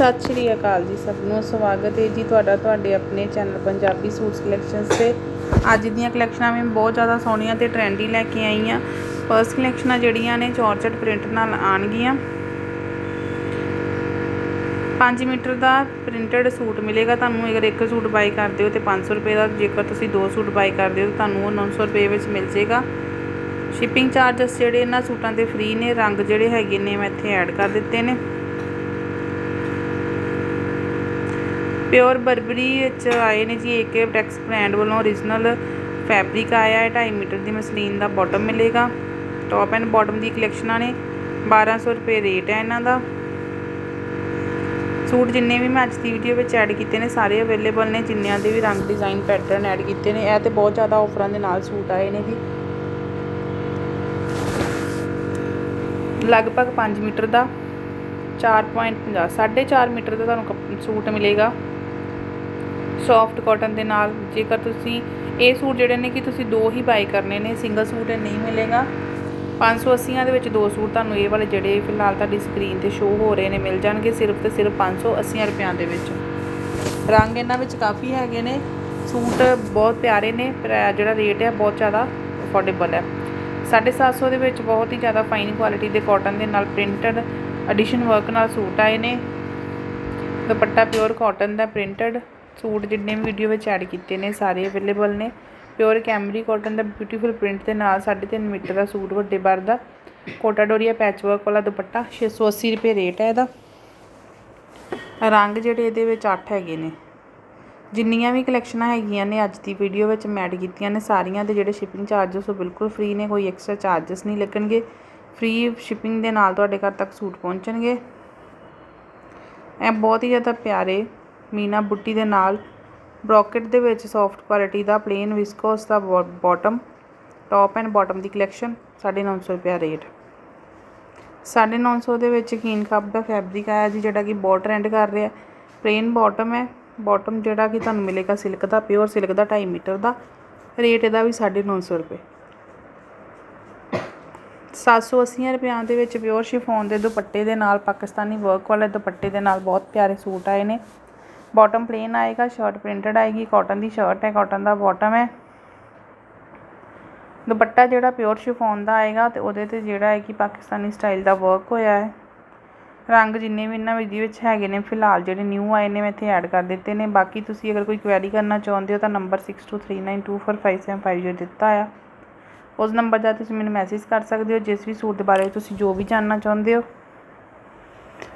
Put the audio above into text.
ਸਤਿ ਸ਼੍ਰੀ ਅਕਾਲ ਜੀ ਸਭ ਨੂੰ। ਸਵਾਗਤ ਹੈ ਜੀ ਤੁਹਾਡਾ ਤੁਹਾਡੇ ਆਪਣੇ ਚੈਨਲ ਪੰਜਾਬੀ ਸੂਟਸ ਕਲੈਕਸ਼ਨਸ ਤੇ। ਅੱਜ ਦੀਆਂ ਕਲੈਕਸ਼ਨਾਂ ਮੈਂ ਬਹੁਤ ਜ਼ਿਆਦਾ ਸੋਹਣੀਆਂ ਤੇ ਟ੍ਰੈਂਡੀ ਲੈ ਕੇ ਆਈ ਹਾਂ। ਫਰਸਟ ਕਲੈਕਸ਼ਨਾਂ ਜਿਹੜੀਆਂ ਨੇ ਚੌਰਚਟ ਪ੍ਰਿੰਟ ਨਾਲ ਆਣਗੀਆਂ 5 ਮੀਟਰ ਦਾ ਪ੍ਰਿੰਟਡ ਸੂਟ ਮਿਲੇਗਾ ਤੁਹਾਨੂੰ। ਅਗਰ ਇੱਕ ਸੂਟ ਬਾਈ ਕਰਦੇ ਹੋ ਤੇ 500 ਰੁਪਏ ਦਾ। ਜੇਕਰ ਤੁਸੀਂ ਦੋ ਸੂਟ ਬਾਈ ਕਰਦੇ ਹੋ ਤਾਂ ਤੁਹਾਨੂੰ ਉਹ 900 ਰੁਪਏ ਵਿੱਚ ਮਿਲ ਜੇਗਾ ਸ਼ਿਪਿੰਗ ਚਾਰजेस ਜਿਹੜੇ ਇਹਨਾਂ ਸੂਟਾਂ ਦੇ ਫ੍ਰੀ ਨੇ। ਰੰਗ ਜਿਹੜੇ ਹੈਗੇ ਨੇ ਮੈਂ ਇੱਥੇ ਐਡ ਕਰ ਦਿੱਤੇ ਨੇ। ਪਿਓਰ ਬਰਬਰੀ ਵਿੱਚ ਆਏ ਨੇ ਜੀ ਏਕੇ ਟੈਕਸ ਬ੍ਰਾਂਡ ਵੱਲੋਂ origignal ਫੈਬਰਿਕ ਆਇਆ ਹੈ 2.5 ਮੀਟਰ ਦੀ ਮਸਲੀਨ ਦਾ ਬਾਟਮ ਮਿਲੇਗਾ। ਟੌਪ ਐਂਡ ਬਾਟਮ ਦੀ ਕਲੈਕਸ਼ਨਾਂ ਨੇ 1200 ਰੁਪਏ ਰੇਟ ਹੈ ਇਹਨਾਂ ਦਾ। ਸੂਟ ਜਿੰਨੇ ਵੀ ਮੈਂ ਅੱਜ ਦੀ ਵੀਡੀਓ ਵਿੱਚ ਐਡ ਕੀਤੇ ਨੇ, ਸਾਰੇ ਅਵੇਲੇਬਲ ਨੇ, ਜਿੰਨਿਆਂ ਦੇ ਵੀ ਰੰਗ ਡਿਜ਼ਾਈਨ ਪੈਟਰਨ ਐਡ ਕੀਤੇ ਨੇ, ਇਹ ਤੇ ਬਹੁਤ ਜ਼ਿਆਦਾ ਆਫਰਾਂ ਦੇ ਨਾਲ ਸੂਟ ਆਏ ਨੇ ਜੀ। ਲਗਭਗ 5 ਮੀਟਰ ਦਾ 4.50 4.5 ਮੀਟਰ ਦਾ ਤੁਹਾਨੂੰ ਕੱਪ- ਸੂਟ ਮਿਲੇਗਾ। ਸੌਫਟ ਕਾਟਨ ਦੇ ਨਾਲ। ਜੇਕਰ ਤੁਸੀਂ ਇਹ ਸੂਟ ਜਿਹੜੇ ਨੇ ਕਿ ਤੁਸੀਂ ਦੋ ਹੀ ਬਾਈ ਕਰਨੇ ਨੇ ਸਿੰਗਲ ਸੂਟ ਇਹ ਨਹੀਂ ਮਿਲੇਗਾ। 580 ਦੇ ਵਿੱਚ ਦੋ ਸੂਟ ਤੁਹਾਨੂੰ ਇਹ ਵਾਲੇ ਜਿਹੜੇ ਫਿਲਹਾਲ ਤੁਹਾਡੀ ਸਕਰੀਨ ਤੇ ਸ਼ੋ ਹੋ ਰਹੇ ਨੇ, ਮਿਲ ਜਾਣਗੇ ਸਿਰਫ ਤੇ ਸਿਰਫ 580 ਰੁਪਿਆਂ ਦੇ ਵਿੱਚ। ਰੰਗ ਇਹਨਾਂ ਵਿੱਚ ਕਾਫੀ ਹੈਗੇ ਨੇ। ਸੂਟ ਬਹੁਤ ਪਿਆਰੇ ਨੇ, ਪਰ ਜਿਹੜਾ ਰੇਟ ਹੈ ਬਹੁਤ ਜ਼ਿਆਦਾ ਅਫੋਰਡੇਬਲ ਹੈ। 750 ਦੇ ਵਿੱਚ ਬਹੁਤ ਹੀ ਜ਼ਿਆਦਾ ਫਾਈਨ ਕੁਆਲਿਟੀ ਦੇ ਕਾਟਨ ਦੇ ਨਾਲ ਪ੍ਰਿੰਟਡ ਐਡੀਸ਼ਨ ਵਰਕ ਨਾਲ ਸੂਟ ਆਏ ਨੇ। ਦੁਪੱਟਾ ਪਿਓਰ ਕਾਟਨ ਦਾ ਪ੍ਰਿੰਟਡ ਸੂਟ ਜਿੰਨੇ ਵੀ ਵੀਡੀਓ ਵਿੱਚ ਐਡ ਕੀਤੇ ਨੇ, ਸਾਰੇ ਅਵੇਲੇਬਲ ਨੇ। ਪਿਓਰ ਕੈਮਰੀ ਕਾਟਨ ਦਾ ਬਿਊਟੀਫੁਲ ਪ੍ਰਿੰਟ ਦੇ ਨਾਲ 3.5 ਮੀਟਰ ਦਾ ਸੂਟ, ਵੱਡੇ ਬਰ ਦਾ। ਕੋਟਾ ਡੋਰੀਆ ਪੈਚਵਰਕ ਵਾਲਾ ਦੁਪੱਟਾ 680 ਰੁਪਏ ਰੇਟ ਹੈ ਇਹਦਾ। ਰੰਗ ਜਿਹੜੇ ਇਹਦੇ ਵਿੱਚ 8 ਹੈਗੇ ਨੇ। ਜਿੰਨੀਆਂ ਵੀ ਕਲੈਕਸ਼ਨਾਂ ਹੈਗੀਆਂ ਨੇ, ਅੱਜ ਦੀ ਵੀਡੀਓ ਵਿੱਚ ਮੈਂ ਐਡ ਕੀਤੀਆਂ ਨੇ, ਸਾਰੀਆਂ ਦੇ ਜਿਹੜੇ ਸ਼ਿਪਿੰਗ ਚਾਰजेस ਉਹ ਬਿਲਕੁਲ ਫ੍ਰੀ ਨੇ, ਕੋਈ ਐਕਸਟਰਾ ਚਾਰजेस ਨਹੀਂ ਲੱਗਣਗੇ। ਫ੍ਰੀ ਸ਼ਿਪਿੰਗ ਦੇ ਨਾਲ ਤੁਹਾਡੇ ਘਰ ਤੱਕ ਸੂਟ ਪਹੁੰਚਣਗੇ। ਇਹ ਬਹੁਤ ਹੀ ਜ਼ਿਆਦਾ ਪਿਆਰੇ ਮੀਨਾ ਬੁੱਟੀ ਦੇ ਨਾਲ ਬ੍ਰੋਕਟ ਦੇ ਵਿੱਚ ਸੌਫਟ ਕੁਆਲਿਟੀ ਦਾ ਪਲੇਨ ਵਿਸਕੋਸ ਦਾ ਬਾਟਮ ਟੌਪ ਐਂਡ ਬਾਟਮ ਦੀ ਕਲੈਕਸ਼ਨ 950 ਰੁਪਿਆ ਰੇਟ 950 ਦੇ ਵਿੱਚ ਕੀਨ ਕੱਪ ਦਾ ਫੈਬਰਿਕ ਆਇਆ ਜੀ, ਜਿਹੜਾ ਕਿ ਬਹੁਤ ਟ੍ਰੈਂਡ ਕਰ ਰਿਹਾ। ਪਲੇਨ ਬਾਟਮ ਹੈ। ਬਾਟਮ ਜਿਹੜਾ ਕਿ ਤੁਹਾਨੂੰ ਮਿਲੇਗਾ ਸਿਲਕ ਦਾ ਪਿਓਰ ਸਿਲਕ ਦਾ 2.5 ਮੀਟਰ ਦਾ। ਰੇਟ ਇਹਦਾ ਵੀ 950 ਰੁਪਏ। 780 ਰੁਪਿਆਂ ਦੇ ਵਿੱਚ ਪਿਓਰ ਸ਼ਿਫੋਨ ਦੇ ਦੁਪੱਟੇ ਦੇ ਨਾਲ, ਪਾਕਿਸਤਾਨੀ ਵਰਕ ਵਾਲੇ ਦੁਪੱਟੇ ਦੇ ਨਾਲ ਬਹੁਤ ਪਿਆਰੇ ਸੂਟ ਆਏ ਨੇ। ਬਾਟਮ ਪਲੇਨ ਆਏਗਾ ਸ਼ਰਟ ਪ੍ਰਿੰਟਡ ਆਏਗੀ ਕਾਟਨ ਦੀ ਸ਼ਰਟ ਹੈ ਕਾਟਨ ਦਾ ਬਾਟਮ ਹੈ। ਦੁਪੱਟਾ ਜਿਹੜਾ ਪਿਓਰ ਸ਼ਿਫੋਨ ਦਾ ਆਏਗਾ ਤੇ ਉਹਦੇ ਤੇ ਜਿਹੜਾ ਹੈ ਕਿ ਪਾਕਿਸਤਾਨੀ ਸਟਾਈਲ ਦਾ ਵਰਕ ਹੋਇਆ ਹੈ। ਰੰਗ ਜਿੰਨੇ ਵੀ ਇਹਨਾਂ ਵੀਡੀਓ ਵਿੱਚ ਹੈਗੇ ਨੇ, ਫਿਲਹਾਲ ਜਿਹੜੇ ਨਿਊ ਆਏ ਨੇ, ਮੈਂ ਇੱਥੇ ਐਡ ਕਰ ਦਿੱਤੇ ਨੇ। ਬਾਕੀ ਤੁਸੀਂ ਅਗਰ ਕੋਈ ਕੁਐਰੀ ਕਰਨਾ ਚਾਹੁੰਦੇ ਹੋ ਤਾਂ ਨੰਬਰ 6239245750 ਦਿੱਤਾ ਆ, ਉਸ ਨੰਬਰ ਦਾ ਤੁਸੀਂ ਮੈਨੂੰ ਮੈਸੇਜ ਕਰ ਸਕਦੇ ਹੋ। ਜਿਸ ਵੀ ਸੂਟ ਦੇ ਬਾਰੇ ਤੁਸੀਂ ਜੋ ਵੀ ਜਾਣਨਾ ਚਾਹੁੰਦੇ ਹੋ।